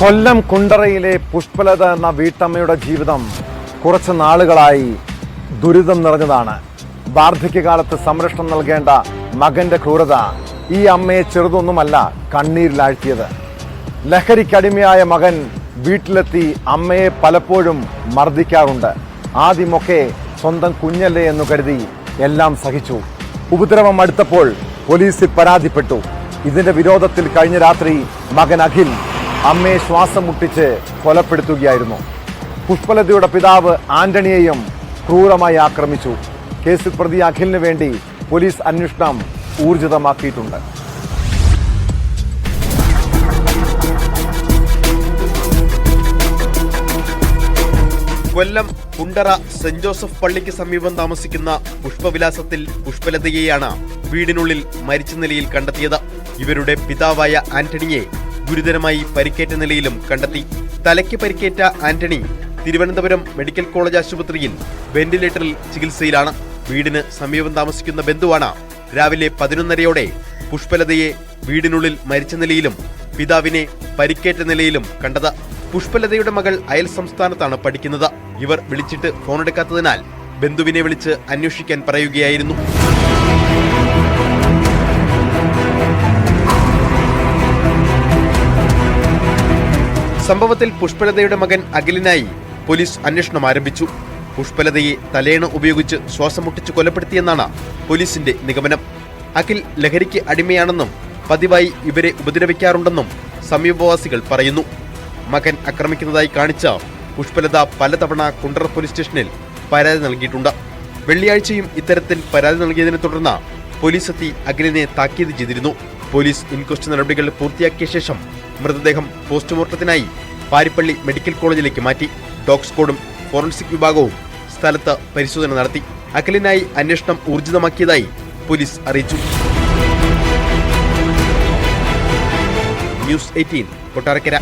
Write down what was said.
കൊല്ലം കുണ്ടറയിലെ പുഷ്പലത എന്ന വീട്ടമ്മയുടെ ജീവിതം കുറച്ച് നാളുകളായി ദുരിതം നിറഞ്ഞതാണ്. വാർദ്ധക്യകാലത്ത് സംരക്ഷണം നൽകേണ്ട മകന്റെ ക്രൂരത ഈ അമ്മയെ ചെറുതൊന്നുമല്ല കണ്ണീരിലാഴ്ത്തിയത്. ലഹരിക്കടിമയായ മകൻ വീട്ടിലെത്തി അമ്മയെ പലപ്പോഴും മർദ്ദിക്കാറുണ്ട്. ആദ്യമൊക്കെ സ്വന്തം കുഞ്ഞല്ലേ എന്നു കരുതി എല്ലാം സഹിച്ചു. ഉപദ്രവം അടുത്തപ്പോൾ പോലീസിൽ പരാതിപ്പെട്ടു. ഇതിന്റെ വിരോധത്തിൽ കഴിഞ്ഞ രാത്രി മകൻ അഖിൽ അമ്മയെ ശ്വാസം മുട്ടിച്ച് കൊലപ്പെടുത്തുകയായിരുന്നു. പുഷ്പലതയുടെ പിതാവ് ആന്റണിയെയും ക്രൂരമായി ആക്രമിച്ചു. കേസിൽ പ്രതി അഖിലിന് വേണ്ടി പോലീസ് അന്വേഷണം ഊർജിതമാക്കിയിട്ടുണ്ട്. കൊല്ലം കുണ്ടറ സെന്റ് ജോസഫ് പള്ളിക്ക് സമീപം താമസിക്കുന്ന പുഷ്പവിലാസത്തിൽ പുഷ്പലതയെയാണ് വീടിനുള്ളിൽ മരിച്ച നിലയിൽ കണ്ടെത്തിയത്. ഇവരുടെ പിതാവായ ആന്റണിയെ ഗുരുതരമായി പരിക്കേറ്റ നിലയിലും കണ്ടെത്തി. തലയ്ക്ക് പരിക്കേറ്റ ആന്റണി തിരുവനന്തപുരം മെഡിക്കൽ കോളേജ് ആശുപത്രിയിൽ വെന്റിലേറ്ററിൽ ചികിത്സയിലാണ്. വീടിന് സമീപം താമസിക്കുന്ന ബന്ധുവാണ് രാവിലെ പതിനൊന്നരയോടെ പുഷ്പലതയെ വീടിനുള്ളിൽ മരിച്ച നിലയിലും പിതാവിനെ പരിക്കേറ്റ നിലയിലും കണ്ടത്. പുഷ്പലതയുടെ മകൾ അയൽ സംസ്ഥാനത്താണ് പഠിക്കുന്നത്. ഇവർ വിളിച്ചിട്ട് ഫോണെടുക്കാത്തതിനാൽ ബന്ധുവിനെ വിളിച്ച് അന്വേഷിക്കാൻ പറയുകയായിരുന്നു. സംഭവത്തിൽ പുഷ്പലതയുടെ മകൻ അഖിലിനായി പോലീസ് അന്വേഷണം ആരംഭിച്ചു. പുഷ്പലതയെ തലേണ ഉപയോഗിച്ച് ശ്വാസം മുട്ടിച്ച് കൊലപ്പെടുത്തിയെന്നാണ് പോലീസിന്റെ നിഗമനം. അഖിൽ ലഹരിക്ക് അടിമയാണെന്നും പതിവായി ഇവരെ ഉപദ്രവിക്കാറുണ്ടെന്നും സമീപവാസികൾ പറയുന്നു. മകൻ ആക്രമിക്കുന്നതായി കാണിച്ച പുഷ്പലത പലതവണ കുണ്ടറ പോലീസ് സ്റ്റേഷനിൽ പരാതി നൽകിയിട്ടുണ്ട്. വെള്ളിയാഴ്ചയും ഇത്തരത്തിൽ പരാതി നൽകിയതിനെ തുടർന്ന് പോലീസ് എത്തി അഖിലിനെ താക്കീത് ചെയ്തിരുന്നു. പോലീസ് ഇൻക്വസ്റ്റ് നടപടികൾ പൂർത്തിയാക്കിയ ശേഷം മൃതദേഹം പോസ്റ്റ്മോർട്ടത്തിനായി പാരിപ്പള്ളി മെഡിക്കൽ കോളേജിലേക്ക് മാറ്റി. ഡോഗ് സ്ക്വാഡും ഫോറൻസിക് വിഭാഗവും സ്ഥലത്ത് പരിശോധന നടത്തി. അഖിലിനായി അന്വേഷണം ഊർജിതമാക്കിയതായി പോലീസ് അറിയിച്ചു. News eighteen Kottarakkara.